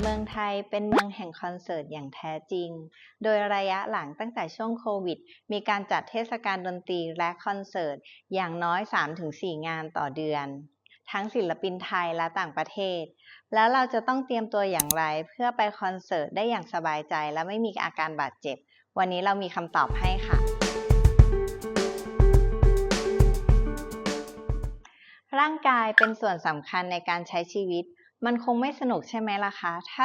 เมืองไทยเป็นเมืองแห่งคอนเสิร์ตอย่างแท้จริง โดยระยะหลังตั้งแต่ช่วงโควิด มีการจัดเทศกาลดนตรีและคอนเสิร์ตอย่างน้อย 3-4 งานต่อเดือน ทั้งศิลปินไทยและต่างประเทศ แล้วเราจะต้องเตรียมตัวอย่างไรเพื่อไปคอนเสิร์ตได้อย่างสบายใจและไม่มีอาการบาดเจ็บ วันนี้เรามีคำตอบให้ค่ะร่างกายเป็นส่วนสำคัญในการใช้ชีวิต มันคงไม่สนุกใช่ไหมล่ะคะ ถ้า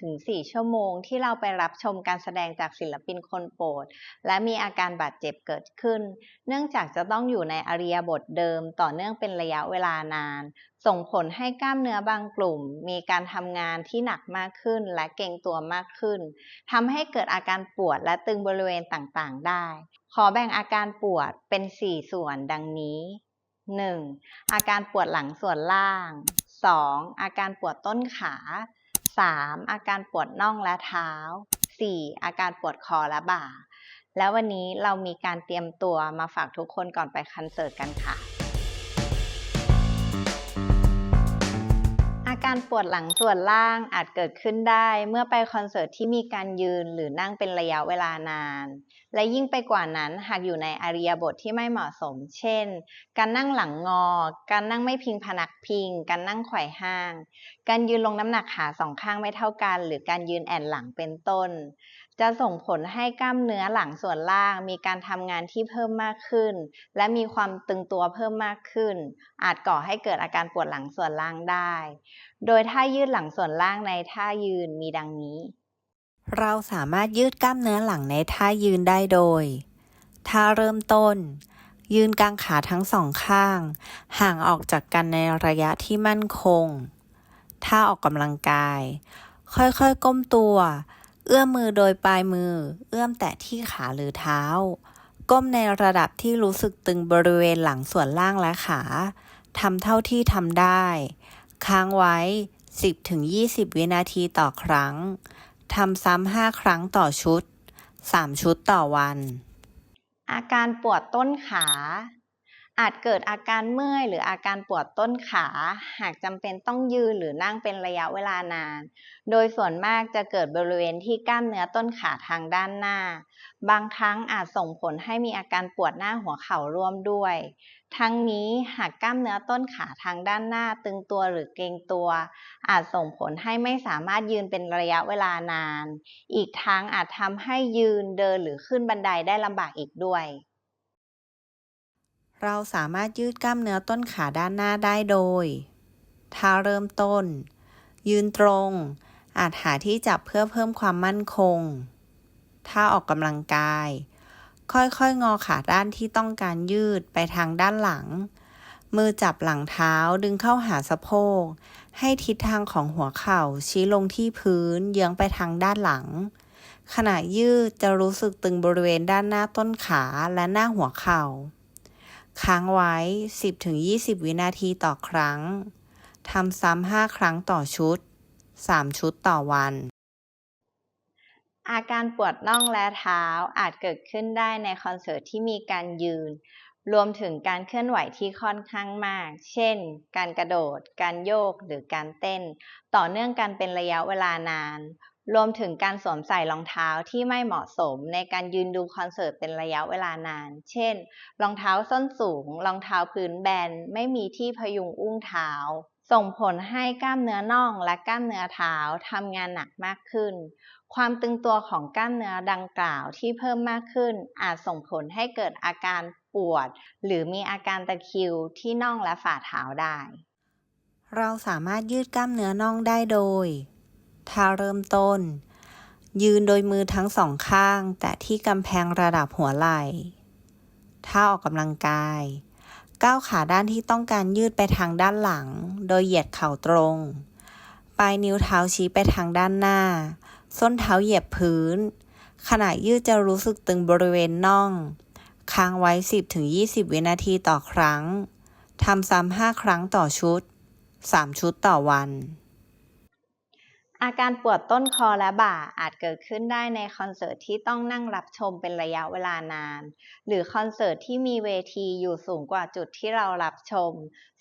3-4 ชั่วโมงที่เราไปรับชมการแสดงจากศิลปินคนโปรด และมีอาการบาดเจ็บเกิดขึ้น เนื่องจากจะต้องอยู่ในอริยบทเดิมต่อเนื่องเป็นระยะเวลานาน ส่งผลให้กล้ามเนื้อบางกลุ่ม มีการทำงานที่หนักมากขึ้นและเกร็งตัวมากขึ้นทำให้เกิดอาการปวดและตึงบริเวณต่างๆ ได้ ขอแบ่งอาการปวดเป็น 4 ส่วนดังนี้ 1. อาการปวดหลังส่วนล่าง 2. อาการปวดต้นขา 3. อาการปวดน่องและเท้า 4. อาการปวดคอและบ่า แล้ววันนี้เรามีการเตรียมตัวมาฝากทุกคนก่อนไปคอนเสิร์ตกันค่ะ อาการปวดหลังส่วนล่างอาจเกิดขึ้นได้ เมื่อไปคอนเสิร์ตที่มีการยืนหรือนั่งเป็นระยะเวลานานและยิ่งไปกว่านั้นหากอยู่ในอริยบทที่ไม่เหมาะสม เช่น การนั่งหลังงอ การนั่งไม่พิงพนักพิง การนั่งไขว่ห้าง การยืนลงน้ำหนักขาสองข้างไม่เท่ากัน หรือการยืนแอนหลังเป็นต้น จะส่งผลให้กล้ามเนื้อหลังส่วนล่าง มีการทำงานที่เพิ่มมากขึ้น และมีความตึงตัวเพิ่มมากขึ้น อาจก่อให้เกิดอาการปวดหลังส่วนล่างได้ โดยท่ายืดหลังส่วนล่างในท่ายืนมีดังนี้ เราสามารถยืดกล้ามเนื้อหลังในท่ายืนได้โดย ท่าเริ่มต้น ยืนกางขาทั้งสองข้าง ห่างออกจากกันในระยะที่มั่นคง ท่าออกกำลังกาย ค่อยๆก้มตัว เอื้อมมือโดยปลายมือ เอื้อมแตะที่ขาหรือเท้า ก้มในระดับที่รู้สึกตึงบริเวณหลังส่วนล่างและขาทำเท่าที่ทำได้ ค้างไว้ 10-20 วินาทีต่อครั้ง ทำซ้ำห้าครั้งต่อชุด 3 ชุดต่อวัน อาการปวดต้นขา อาจเกิดอาการเมื่อยหรืออาการปวดต้นขา หากจำเป็นต้องยืนหรือนั่งเป็นระยะเวลานาน โดยส่วนมากจะเกิดบริเวณที่กล้ามเนื้อต้นขาทางด้านหน้า บางครั้งอาจส่งผลให้มีอาการปวดหน้าหัวเข่าร่วมด้วย ทั้งนี้หากกล้ามเนื้อต้นขาทางด้านหน้าตึงตัวหรือเกร็งตัว อาจส่งผลให้ไม่สามารถยืนเป็นระยะเวลานาน อีกทั้งอาจทำให้ยืนเดินหรือขึ้นบันไดได้ลำบากอีกด้วย เราสามารถยืดกล้ามเนื้อต้นขาด้านหน้าได้โดยท่าเริ่มต้น ยืนตรง อาจหาที่จับเพื่อเพิ่มความมั่นคงท่าออกกำลังกาย ค่อยๆ งอขาด้านที่ต้องการยืดไปทางด้านหลัง มือจับหลังเท้าดึงเข้าหาสะโพก ให้ทิศทางของหัวเข่าชี้ลงที่พื้นเยื้องไปทางด้านหลัง ขณะยืดจะรู้สึกตึงบริเวณด้านหน้าต้นขาและหน้าหัวเข่า ค้างไว้ 10-20 วินาทีต่อครั้ง ทำซ้ำ 5 ครั้งต่อชุด 3 ชุดต่อวัน อาการปวดน่องและเท้าอาจเกิดขึ้นได้ในคอนเสิร์ตที่มีการยืน รวมถึงการเคลื่อนไหวที่ค่อนข้างมาก เช่น การกระโดด การโยก หรือการเต้น ต่อเนื่องกันเป็นระยะเวลานาน รวมถึงการสวมใส่รองเท้าที่ไม่เหมาะสมในการยืนดูคอนเสิร์ตเป็นระยะเวลานาน เช่น รองเท้าส้นสูง รองเท้าพื้นแบน ไม่มีที่พยุงอุ้งเท้า ส่งผลให้กล้ามเนื้อน่องและกล้ามเนื้อเท้าทำงานหนักมากขึ้น ความตึงตัวของกล้ามเนื้อดังกล่าวที่เพิ่มมากขึ้น อาจส่งผลให้เกิดอาการปวด หรือมีอาการตะคริวที่น่องและฝ่าเท้าได้ เราสามารถยืดกล้ามเนื้อน่องได้โดย ท่าเริ่มต้น ยืนโดยมือทั้งสองข้าง แต่ที่กำแพงระดับหัวไหล่ท่าออกกำลังกาย ก้าวขาด้านที่ต้องการยืดไปทางด้านหลัง โดยเหยียดเข่าตรง ปลายนิ้วเท้าชี้ไปทางด้านหน้า ส้นเท้าเหยียบพื้น ขณะยืดจะรู้สึกตึงบริเวณน่อง ค้างไว้ 10-20 วินาทีต่อครั้ง ทำซ้ำห้าครั้งต่อชุด 3 ชุดต่อวัน อาการปวดต้นคอและบ่าอาจเกิดขึ้นได้ในคอนเสิร์ตที่ต้องนั่งรับชมเป็นระยะเวลานาน หรือคอนเสิร์ตที่มีเวทีอยู่สูงกว่าจุดที่เรารับชม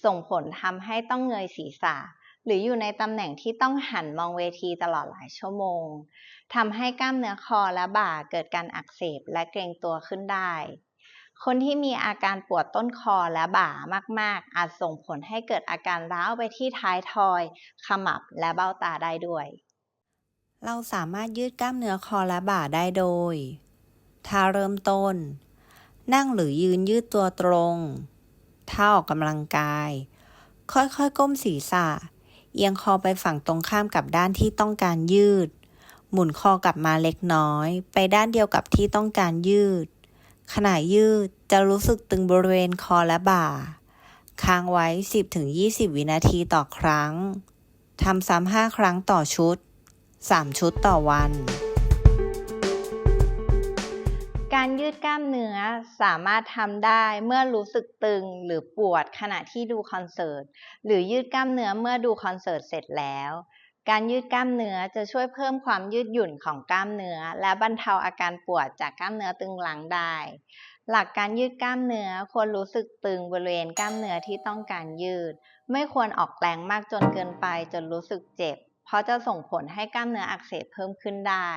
ส่งผลทำให้ต้องเงยศีรษะ หรืออยู่ในตำแหน่งที่ต้องหันมองเวทีตลอดหลายชั่วโมงทำให้กล้ามเนื้อคอและบ่าเกิดการอักเสบและเกร็งตัวขึ้นได้ คนที่มีอาการปวดต้นคอและบ่ามาก ๆ อาจส่งผลให้เกิดอาการร้าวไปที่ท้ายทอย ขมับและเบ้าตาได้ด้วย เราสามารถยืดกล้ามเนื้อคอและบ่าได้โดยท่าเริ่มต้น นั่งหรือยืนยืดตัวตรงท่าออกกำลังกาย ค่อยๆ ก้มศีรษะ เอียงคอไปฝั่งตรงข้ามกับด้านที่ต้องการยืด หมุนคอกลับมาเล็กน้อย ไปด้านเดียวกับที่ต้องการยืด ขณะยืดจะรู้สึกตึงบริเวณคอและบ่า ค้างไว้ 10-20 วินาทีต่อครั้ง ทำซ้ำ5ครั้งต่อชุด 3 ชุดต่อวัน การยืดกล้ามเนื้อสามารถทำได้เมื่อรู้สึกตึงหรือปวดขณะที่ดูคอนเสิร์ต หรือยืดกล้ามเนื้อเมื่อดูคอนเสิร์ตเสร็จแล้ว การยืดกล้ามเนื้อจะช่วยเพิ่มความยืดหยุ่นของกล้ามเนื้อ และบรรเทาอาการปวดจากกล้ามเนื้อตึงหลังได้ หลักการยืดกล้ามเนื้อควรรู้สึกตึงบริเวณกล้ามเนื้อที่ต้องการยืด ไม่ควรออกแรงมากจนเกินไปจนรู้สึกเจ็บ เพราะจะส่งผลให้กล้ามเนื้ออักเสบเพิ่มขึ้นได้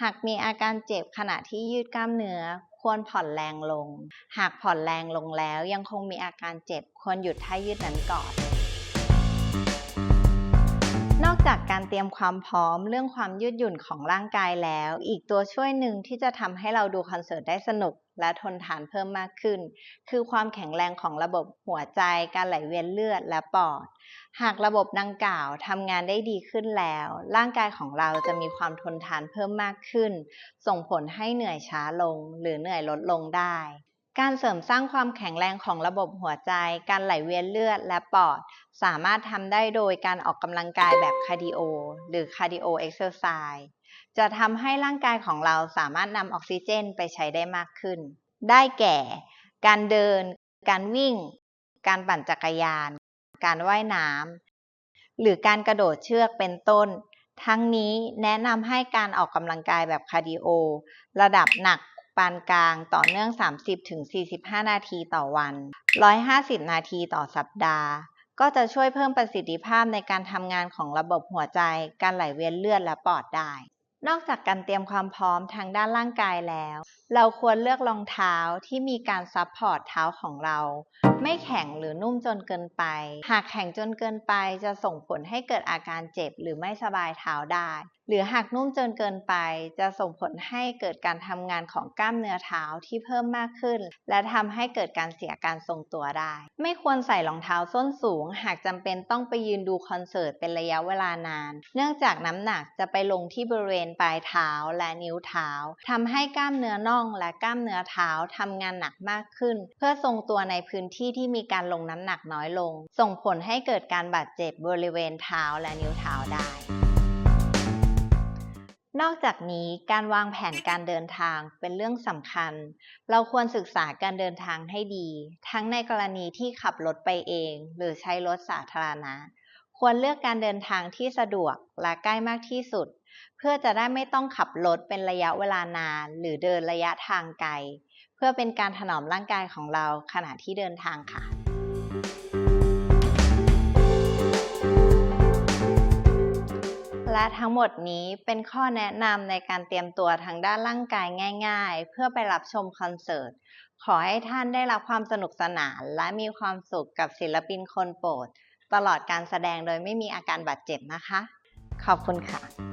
หากมีอาการเจ็บขณะที่ยืดกล้ามเนื้อควรผ่อนแรงลง หากผ่อนแรงลงแล้วยังคงมีอาการเจ็บ ควรหยุดท่ายืดนั้นก่อน จากการเตรียมความพร้อมเรื่องความยืดหยุ่นของร่างกายแล้ว อีกตัวช่วยหนึ่งที่จะทำให้เราดูคอนเสิร์ตได้สนุกและทนทานเพิ่มมากขึ้น คือความแข็งแรงของระบบหัวใจ การไหลเวียนเลือดและปอด หากระบบดังกล่าวทำงานได้ดีขึ้นแล้ว ร่างกายของเราจะมีความทนทานเพิ่มมากขึ้น ส่งผลให้เหนื่อยช้าลงหรือเหนื่อยลดลงได้ การเสริมสร้างความแข็งแรงของระบบหัวใจ การไหลเวียนเลือดและปอด สามารถทำได้โดยการออกกำลังกายแบบคาร์ดิโอ หรือคาร์ดิโอเอ็กซ์ไซส์จะทำให้ร่างกายของเราสามารถนำออกซิเจนไปใช้ได้มากขึ้น ได้แก่ การเดิน การวิ่ง การปั่นจักรยาน การว่ายน้ำหรือการกระโดดเชือกเป็นต้น ทั้งนี้แนะนำให้การออกกำลังกายแบบคาร์ดิโอ ระดับหนัก ปานกลางต่อเนื่อง 30-45 นาทีต่อวัน 150 นาทีต่อสัปดาห์ ก็จะช่วยเพิ่มประสิทธิภาพในการทำงานของระบบหัวใจ การไหลเวียนเลือดและปอดได้ นอกจากการเตรียมความพร้อมทางด้านร่างกายแล้ว เราควรเลือกรองเท้าที่มีการซับพอร์ตเท้าของเรา ไม่แข็งหรือนุ่มจนเกินไป หากแข็งจนเกินไปจะส่งผลให้เกิดอาการเจ็บหรือไม่สบายเท้าได้ หรือหากนุ่มจนเกินไป จะส่งผลให้เกิดการทำงานของกล้ามเนื้อเท้าที่เพิ่มมากขึ้น และทำให้เกิดการเสียการทรงตัวได้ ไม่ควรใส่รองเท้าส้นสูง หากจำเป็นต้องไปยืนดูคอนเสิร์ตเป็นระยะเวลานาน เนื่องจากน้ำหนักจะไปลงที่บริเวณปลายเท้าและนิ้วเท้าทำให้กล้ามเนื้อน่องและกล้ามเนื้อเท้าทำงานหนักมากขึ้น เพื่อทรงตัวในพื้นที่ที่มีการลงน้ำหนักน้อยลง ส่งผลให้เกิดการบาดเจ็บบริเวณเท้าและนิ้วเท้าได้ นอกจากนี้การวางแผนการเดินทางเป็นเรื่องสำคัญ เราควรศึกษาการเดินทางให้ดี ทั้งในกรณีที่ขับรถไปเอง หรือใช้รถสาธารณะ ควรเลือกการเดินทางที่สะดวกและใกล้มากที่สุด เพื่อจะได้ไม่ต้องขับรถเป็นระยะเวลานาน หรือเดินระยะทางไกล เพื่อเป็นการถนอมร่างกายของเราขณะที่เดินทางค่ะ และทั้งหมดนี้เป็นข้อแนะนำในการเตรียมตัวทางด้านร่างกายง่าย ๆ เพื่อไปรับชมคอนเสิร์ต ขอให้ท่านได้รับความสนุกสนาน และมีความสุขกับศิลปินคนโปรด ตลอดการแสดงโดยไม่มีอาการบาดเจ็บนะคะ ขอบคุณค่ะ